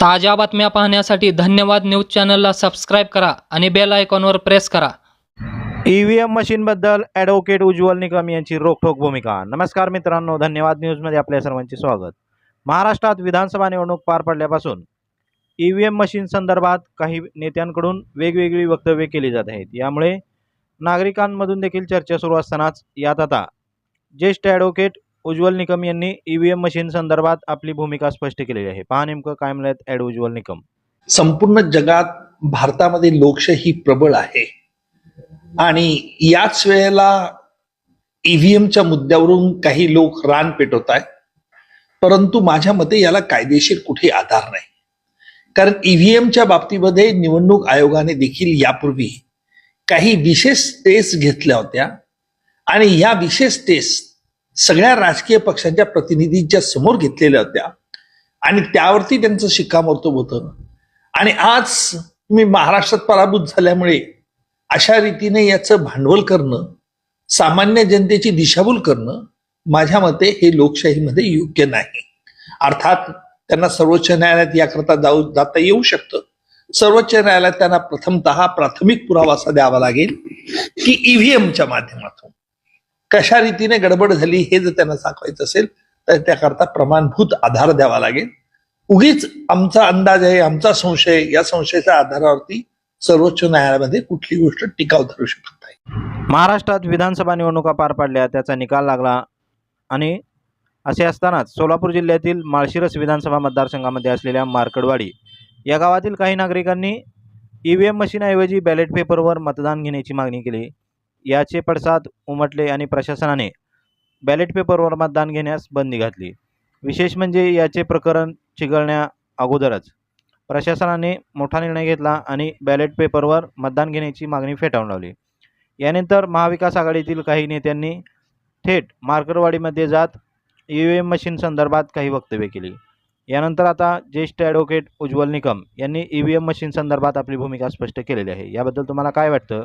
ताज्या बातम्या पाहण्यासाठी धन्यवाद न्यूज चॅनलला सबस्क्राईब करा आणि बेल आयकॉनवर प्रेस करा. ई व्ही एम मशीनबद्दल ॲडव्होकेट उज्ज्वल निकम यांची रोखोक भूमिका. नमस्कार मित्रांनो धन्यवाद न्यूजमध्ये आपल्या सर्वांचे स्वागत. महाराष्ट्रात विधानसभा निवडणूक पार पडल्यापासून ई व्ही एम मशीन संदर्भात काही नेत्यांकडून वेगवेगळी वक्तव्ये केली जात आहेत. यामुळे नागरिकांमधून देखील चर्चा सुरू असतानाच यात आता ज्येष्ठ ॲडव्होकेट उज्ज्वल निकम यांनी ईव्हीएम मशीन संदर्भात आपली भूमिका स्पष्ट केलेली आहे. पहा नेमकं काय म्हणत ऍड उज्ज्वल निकम. संपूर्ण जगात भारतामध्ये लोकशाही प्रबळ आहे. आणि याच वेळेला ईव्हीएमच्या मुद्द्यावरून काही लोक रान पेटवत आहेत. परंतु माझ्या मते याला कायदेशीर कुठे आधार नाही. कारण ईव्हीएमच्या बाबतीमध्ये निवडणूक आयोगाने देखील यापूर्वी काही विशेष टेस्ट घेतल्या होत्या. आणि या विशेष टेस्ट सगळ्या राजकीय पक्षांच्या प्रतिनिधींच्या समोर घेतलेल्या होत्या. आणि त्यावरती त्यांचं शिक्कामोर्तब होतं. आणि आज तुम्ही महाराष्ट्रात पराभूत झाल्यामुळे अशा रीतीने याचं भांडवल करणं सामान्य जनतेची दिशाभूल करणं माझ्या मते हे लोकशाहीमध्ये योग्य नाही. अर्थात त्यांना सर्वोच्च न्यायालयात याकरता जाऊ जाता येऊ शकतं. सर्वोच्च न्यायालयात त्यांना प्रथमतः प्राथमिक पुरावा असा द्यावा लागेल की ईव्हीएमच्या माध्यमातून. कशा रीतीने गडबड झाली हे जर त्यांना दाखवायचं असेल तर त्याकरता प्रमाणभूत आधार द्यावा लागेल. उगीच आमचा अंदाज आहे आमचा संशय या संशयाच्या आधारावरती सर्वोच्च न्यायालयामध्ये कुठली गोष्ट टिकाव धरू शकत नाही. महाराष्ट्रात विधानसभा निवडणुका पार पडल्या त्याचा निकाल लागला आणि असे असतानाच सोलापूर जिल्ह्यातील माळशिरस विधानसभा मतदारसंघामध्ये असलेल्या मार्कडवाडी या गावातील काही नागरिकांनी ई व्ही एम मशीनऐवजी बॅलेट पेपरवर मतदान घेण्याची मागणी केली. याचे पडसाद उमटले आणि प्रशासनाने बॅलेट पेपरवर मतदान घेण्यास बंदी घातली. विशेष म्हणजे याचे प्रकरण चिघळण्या अगोदरच. प्रशासनाने मोठा निर्णय घेतला आणि बॅलेट पेपरवर मतदान घेण्याची मागणी फेटाळून लावली. यानंतर महाविकास आघाडीतील काही नेत्यांनी थेट मार्करवाडीमध्ये जात ई व्ही एम मशीन संदर्भात काही वक्तव्य केली. यानंतर आता ज्येष्ठ ॲडव्होकेट उज्ज्वल निकम यांनी ई व्ही एम मशीन संदर्भात आपली भूमिका स्पष्ट केलेली आहे. याबद्दल तुम्हाला काय वाटतं?